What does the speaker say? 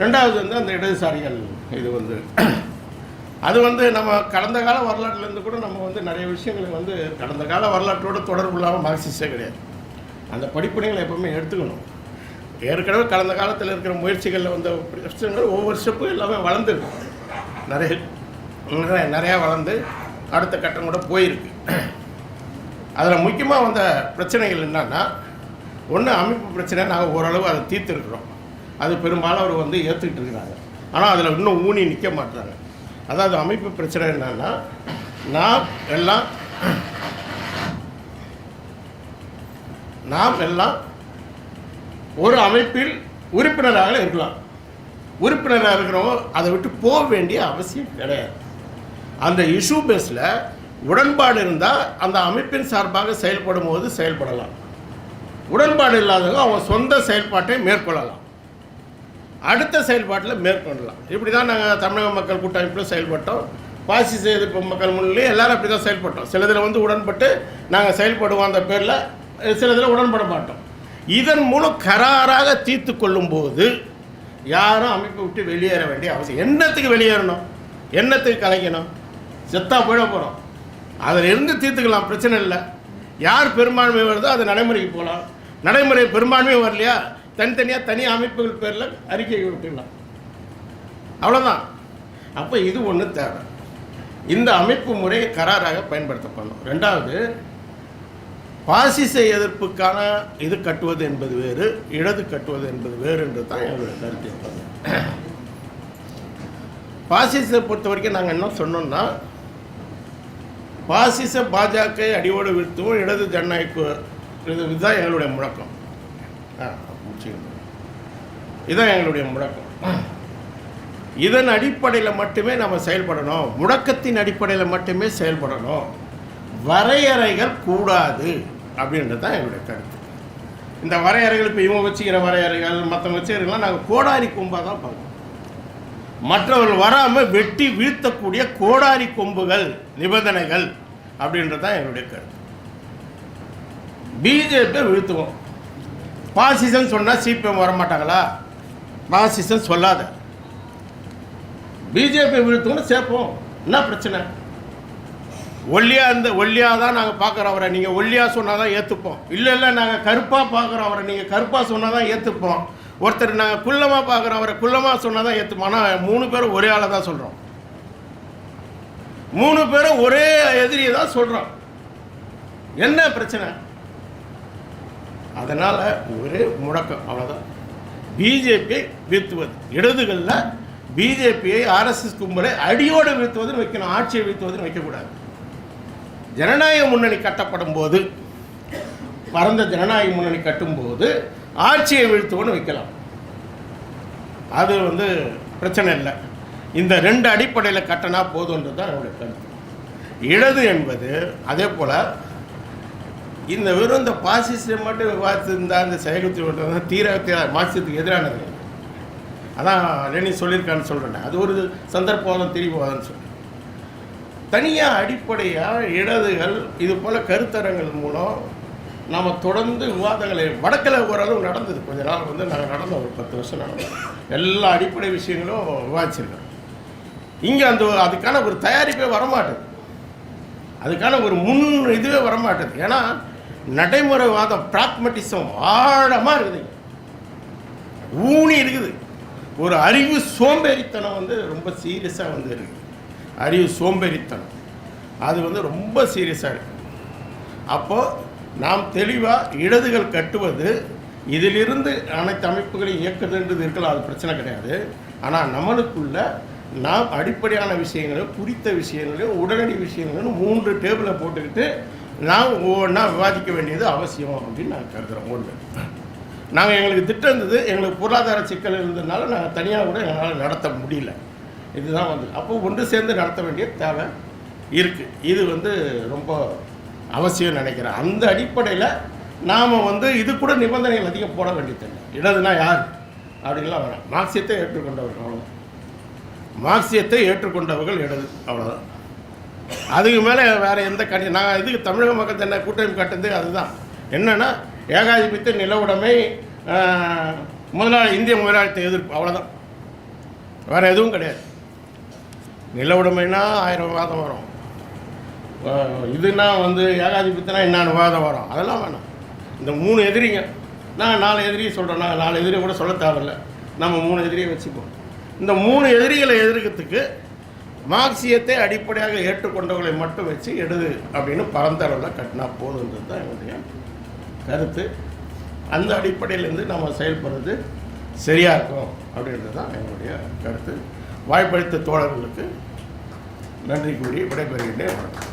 ரெண்டாவது வந்து அந்த இடதுசாரிகள் இது வந்து. அது வந்து நம்ம கடந்த கால வரலாற்றுலேருந்து கூட நம்ம வந்து நிறைய விஷயங்களை வந்து கடந்த கால வரலாற்றோட தொடர்பு இல்லாமல் மார்க்சிஸ்டே கிடையாது. அந்த படிப்பினைகளை எப்பவுமே எடுத்துக்கணும். ஏற்கனவே கடந்த காலத்தில் இருக்கிற முயற்சிகளில் வந்த விஷயங்கள் ஒவ்வொரு ஸ்டெப்பும் எல்லாமே வளர்ந்துருக்கு நிறைய நிறைய நிறையா வளர்ந்து அடுத்த கட்டம் கூட போயிருக்கு. அதில் முக்கியமாக வந்த பிரச்சனைகள் என்னன்னா ஒன்று அமைப்பு பிரச்சனை நாங்கள் ஓரளவு அதை தீர்த்துருக்குறோம். அது பெரும்பாலும் அவர் வந்து ஏற்றுக்கிட்டு இருக்கிறாங்க. ஆனால் அதில் இன்னும் ஊனி நிற்க மாட்டாங்க அதாவது அமைப்பு பிரச்சனை என்னன்னா நாம் எல்லாம் நாம் எல்லாம் ஒரு அமைப்பில் உறுப்பினராக இருக்கலாம். உறுப்பினராக இருக்கிறவங்க அதை விட்டு போக வேண்டிய அவசியம் கிடையாது. அந்த இஷ்யூ பேஸில் உடன்பாடு இருந்தால் அந்த அமைப்பின் சார்பாக செயல்படும் போது செயல்படலாம். உடன்பாடு இல்லாதவங்க அவங்க சொந்த செயல்பாட்டை மேற்கொள்ளலாம். அடுத்த செயல்பாட்டில் மேற்கொள்ளலாம். இப்படி தான் நாங்கள் தமிழக மக்கள் கூட்டமைப்பில் செயல்பட்டோம். பாசிச எதிர்ப்பு மக்கள் முன்னிலையும் எல்லாரும் அப்படி தான் செயல்பட்டோம் சிலதில் வந்து உடன்பட்டு நாங்கள் செயல்படுவோம் அந்த பேரில் சிலதில் உடன்பட மாட்டோம். இதன் மூலம் கராராக தீர்த்து கொள்ளும்போது யாரும் அமைப்பை விட்டு வெளியேற வேண்டிய அவசியம். என்னத்துக்கு வெளியேறணும்? என்னத்துக்கு கலைக்கணும்? செத்தா போயிட போகிறோம் அதில் இருந்து தீர்த்துக்கலாம் பிரச்சனை இல்லை. யார் பெரும்பான்மை வருதோ அது நடைமுறைக்கு போகலாம். நடைமுறை பெரும்பான்மை வரலையா? தனித்தனியாக தனி அமைப்புகள் பேரில் அறிக்கை விட்டுக்கலாம் அவ்வளோதான் அப்போ இது ஒன்று தேவை. இந்த அமைப்பு முறையை கராராக பயன்படுத்தப்படணும். ரெண்டாவது பாசிச எதிர்ப்புக்கான இது கட்டுவது என்பது வேறு இடது கட்டுவது என்பது வேறு என்று தான் எங்களுடைய கருத்து இருப்பது பாசிசத்தை பொறுத்த வரைக்கும் நாங்கள் என்ன சொன்னோம்னா பாசிச பாஜக அடியோடு வீழ்த்துவோம் இடது ஜனநாயக இது இதுதான் எங்களுடைய முழக்கம். முடிச்சுக்கணும். இதுதான் எங்களுடைய முடக்கம். இதன் அடிப்படையில் மட்டுமே நம்ம செயல்படணும். முடக்கத்தின் அடிப்படையில் மட்டுமே செயல்படணும். வரையறைகள் கூடாது அப்படின்றது தான் எங்களுடைய கருத்து. இந்த வரையறைகள் இப்போ இவங்க வச்சுக்கிற வரையறைகள் மற்றவங்க வச்சுக்கிறலாம் நாங்கள் கோடாரி கொம்பாக தான் பார்க்கணும் மற்றவர்கள் வராமல் வெட்டி வீழ்த்தக்கூடிய கோடாரி கொம்புகள் நிபந்தனைகள் அப்படின்றது தான் எங்களுடைய கருத்து. பிஜேபி வீழ்த்துவோம். பாசிசம் சொன்னால் சிபிஎம் வரமாட்டாங்களா? பாசிசம் சொல்லாத. பிஜேபி வீழ்த்துவோம்னு சேர்ப்போம். என்ன பிரச்சனை? ஒல்லியா இருந்த ஒல்லியா தான் நாங்கள் பார்க்குறோம் அவரை. நீங்கள் ஒல்லியா சொன்னால் தான் ஏற்றுப்போம் இல்லை இல்லை நாங்கள் கருப்பாக பார்க்குறோம் அவரை. நீங்கள் கருப்பாக சொன்னால் தான் ஏற்றுப்போம் ஒருத்தர் நாங்கள் குள்ளமாக பார்க்குறோம் அவரை. குள்ளமாக சொன்னால் தான் ஏற்றுப்போம் ஆனால் மூணு பேரும் ஒரே ஆளை தான் சொல்கிறோம் மூணு பேரும் ஒரே எதிரியை தான் சொல்கிறோம் என்ன பிரச்சனை? அதனால் ஒரே முடக்கம் அவ்வளோதான் பிஜேபியை வீழ்த்துவது. இடதுகளில் பிஜேபியை ஆர்எஸ்எஸ் கும்பலை அடியோடு வீழ்த்துவதுன்னு வைக்கணும் ஆட்சியை வீழ்த்துவதுன்னு வைக்கக்கூடாது. ஜனநாயக முன்னணி கட்டப்படும் போது பரந்த ஜனநாயக முன்னணி கட்டும்போது ஆட்சியை வீழ்த்துவோன்னு வைக்கலாம். அது வந்து பிரச்சனை இல்லை. இந்த ரெண்டு அடிப்படையில் கட்டினா போதுன்றது தான் என்னுடைய கருத்து. இடது என்பது அதே போல் இந்த வெறும் இந்த பாசிசம் மட்டும் விவாதித்திருந்தா இந்த செயலுத்தி மட்டும் தான் தீர- மார்க்சியத்துக்கு எதிரானது. அதான் லெனின் சொல்லியிருக்கான்னு சொல்கிறேன் அது ஒரு சந்தர்ப்பவாதம் திரிவாதம்னு சொல்கிறேன் தனியாக அடிப்படையாக இடதுகள் இது போல் கருத்தரங்கள் மூலம் நாம் தொடர்ந்து விவாதங்களை வடக்கில் ஓரளவு நடந்தது. கொஞ்ச நாள் வந்து நாங்கள் நடந்தோம் ஒரு பத்து வருஷம் நடந்தோம் எல்லா அடிப்படை விஷயங்களும் விவாதிச்சிருக்கோம். இங்கே அந்த அதுக்கான ஒரு தயாரிப்பே வரமாட்டேது. அதுக்கான ஒரு முன் இதுவே வரமாட்டேது. ஏன்னா நடைமுறைவாதம் பிராக்மட்டிசம் ஆழமாக இருக்குது. ஊனி இருக்குது. ஒரு அறிவு சோம்பேறித்தனம் வந்து ரொம்ப சீரியஸாக வந்து இருக்குது. அறிவு சோம்பேறித்தனம். அது வந்து ரொம்ப சீரியஸாக இருக்குது அப்போது நாம் தெளிவாக இடதுகள் கட்டுவது இதிலிருந்து அனைத்து அமைப்புகளையும் இயக்குதுன்றது இருக்கலாம் அது பிரச்சனை கிடையாது. ஆனால் நம்மளுக்குள்ள நாம் அடிப்படையான விஷயங்களையும் குறித்த விஷயங்களையும் உடனடி விஷயங்களையும் மூன்று டேபிளை போட்டுக்கிட்டு நான் ஒவ்வொன்றா விவாதிக்க வேண்டியது அவசியம் அப்படின்னு நான் கருதுகிறோம் ஒன்று நாங்கள் எங்களுக்கு திட்டம் இருந்தது எங்களுக்கு பொருளாதார சிக்கல் இருந்ததுனால நாங்கள் தனியாக கூட எங்களால் நடத்த முடியல. இதுதான் வந்து. அப்போ ஒன்று சேர்ந்து நடத்த வேண்டிய தேவை இருக்குது இது வந்து ரொம்ப அவசியம் நினைக்கிறேன். அந்த அடிப்படையில் நாம் வந்து இது கூட நிபந்தனைகள் அதிகம் போட வேண்டியதில்லை. இடதுனா யார்? அப்படின்லாம் வேணாம். மார்க்சியத்தை ஏற்றுக்கொண்டவர்கள் அவ்வளோதான் மார்க்சியத்தை ஏற்றுக்கொண்டவர்கள் இடது அவ்வளோதான் அதுக்கு மேலே வேறு எந்த கணி நான் இதுக்கு தமிழக மக்கள் தன்னை கூட்டமைப்பு கட்டுறது அதுதான். என்னென்னா ஏகாதிபத்திய நில உடைமை முதலாளி இந்திய முதலாளித்த எதிர்ப்பு அவ்வளோதான் வேறு எதுவும் கிடையாது. நில உடைமைனா ஆயிரம் வாதம் வரும். அஹ் இதுனா வந்து ஏகாதிபத்தியனா என்னென்னு வாதம் வரும். அதெல்லாம் வேணாம். இந்த மூணு எதிரிங்க நான் நாலு எதிரியை சொல்கிறேன் நான் நாலு எதிரியை கூட சொல்ல தேவையில்ல. நம்ம மூணு எதிரியை வச்சுப்போம். இந்த மூணு எதிரிகளை எதிர்க்கிறதுக்கு மார்க்சியத்தை அடிப்படையாக ஏற்றுக்கொண்டவர்களை மட்டும் வச்சு எடுது அப்படின்னு பரந்தளவில் கட்டினா போதுன்றது தான் என்னுடைய கருத்து. அந்த அடிப்படையிலேருந்து நம்ம செயல்படுறது சரியாக இருக்கும் அப்படின்றது தான் என்னுடைய கருத்து. வாய்ப்பளித்த தோழர்களுக்கு நன்றி கூறி விடைபெறுகின்றேன். வணக்கம்